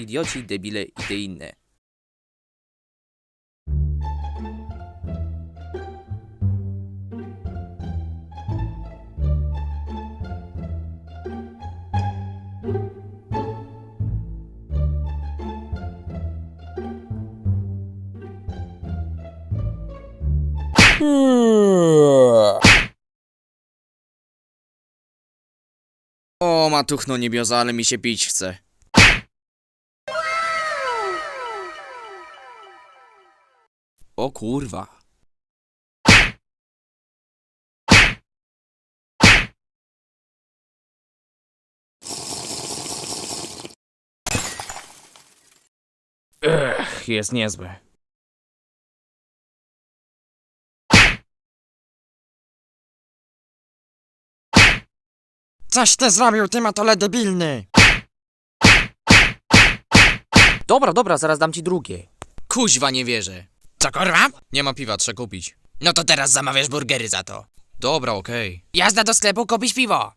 idioci, debile i te inne. O, matuchno niebioza, ale mi się pić chce. O kurwa. Ech, jest niezłe. Coś ty zrobił, ty matole debilny! Dobra, dobra, zaraz dam ci drugie. Kuźwa, nie wierzę. Co kurwa? Nie ma piwa, trzeba kupić. No to teraz zamawiasz burgery za to. Dobra, okej. Jazda do sklepu kupić piwo.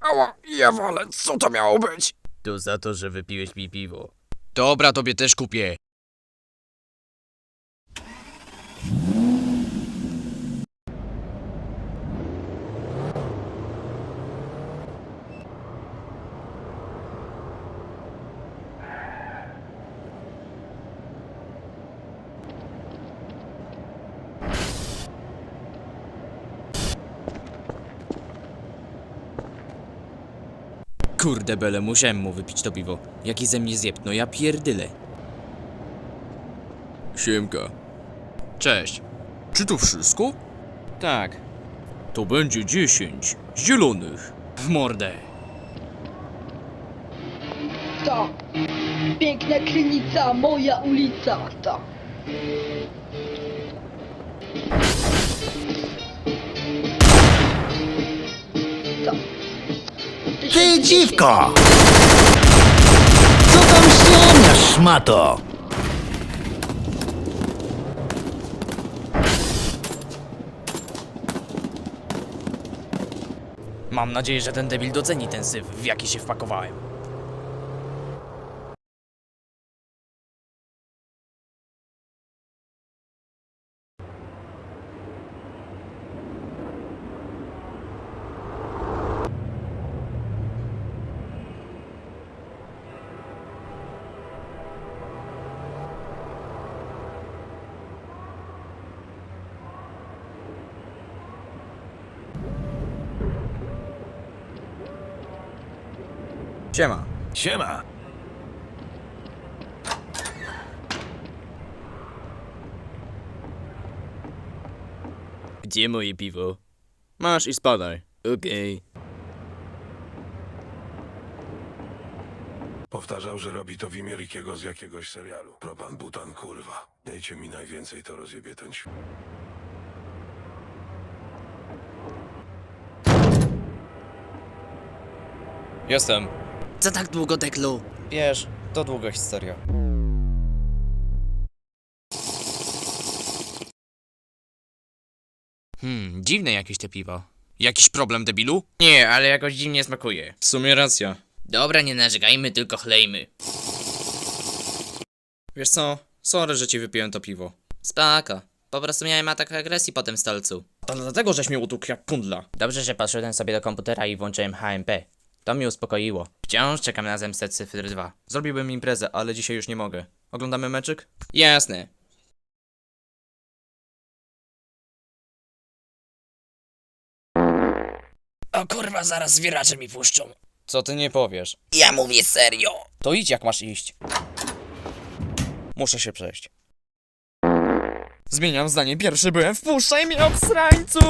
Ała, ja wolę, co to miało być? To za to, że wypiłeś mi piwo. Dobra, tobie też kupię. Kurde bele, musiałem mu wypić to piwo. Jaki ze mnie zjeb, no ja pierdyle. Siemka. Cześć. Czy to wszystko? Tak. To będzie 10 zielonych w mordę. Ta. Piękna krynica, moja ulica. Ta. Ty dziwko! Co tam ściemniasz, szmato? Mam nadzieję, że ten debil doceni ten syf, w jaki się wpakowałem. Siema. Siema. Gdzie moje piwo? Masz i spadaj. Okej. Powtarzał, że robi to w imię Rickiego z jakiegoś serialu. Propan butan, kurwa. Dajcie mi najwięcej, to rozjebie ten świat. Jestem. Co tak długo, Deklu? Wiesz, to długa historia. Hmm, dziwne jakieś te piwo. Jakiś problem, debilu? Nie, ale jakoś dziwnie smakuje. W sumie racja. Dobra, nie narzekajmy, tylko chlejmy. Wiesz co? Sorry, że ci wypiłem to piwo. Spoko. Po prostu miałem atak agresji po tym stolcu. To dlatego, żeś mnie utukł jak kundla. Dobrze, że poszedłem sobie do komputera i włączyłem HMP. To mi uspokoiło. Wciąż czekam na zemstę cyfry 2. Zrobiłbym imprezę, ale dzisiaj już nie mogę. Oglądamy meczyk? Jasne. O kurwa, zaraz zwieracze mi puszczą. Co ty nie powiesz? Ja mówię serio. To idź jak masz iść. Muszę się przejść. Zmieniam zdanie, pierwszy byłem, wpuszczaj mnie obsrańcu!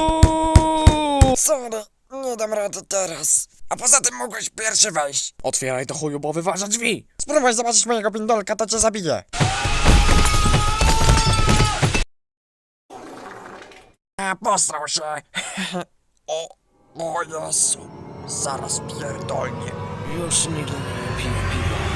Sorry, nie dam rady teraz. A poza tym mogłeś pierwszy wejść. Otwieraj to chuju, bo wyważa drzwi! Spróbuj zobaczyć mojego pindolka, to cię zabiję. A, posrał się. o, o Jezu. Zaraz pierdolnie. Już nigdy nie piję piwa.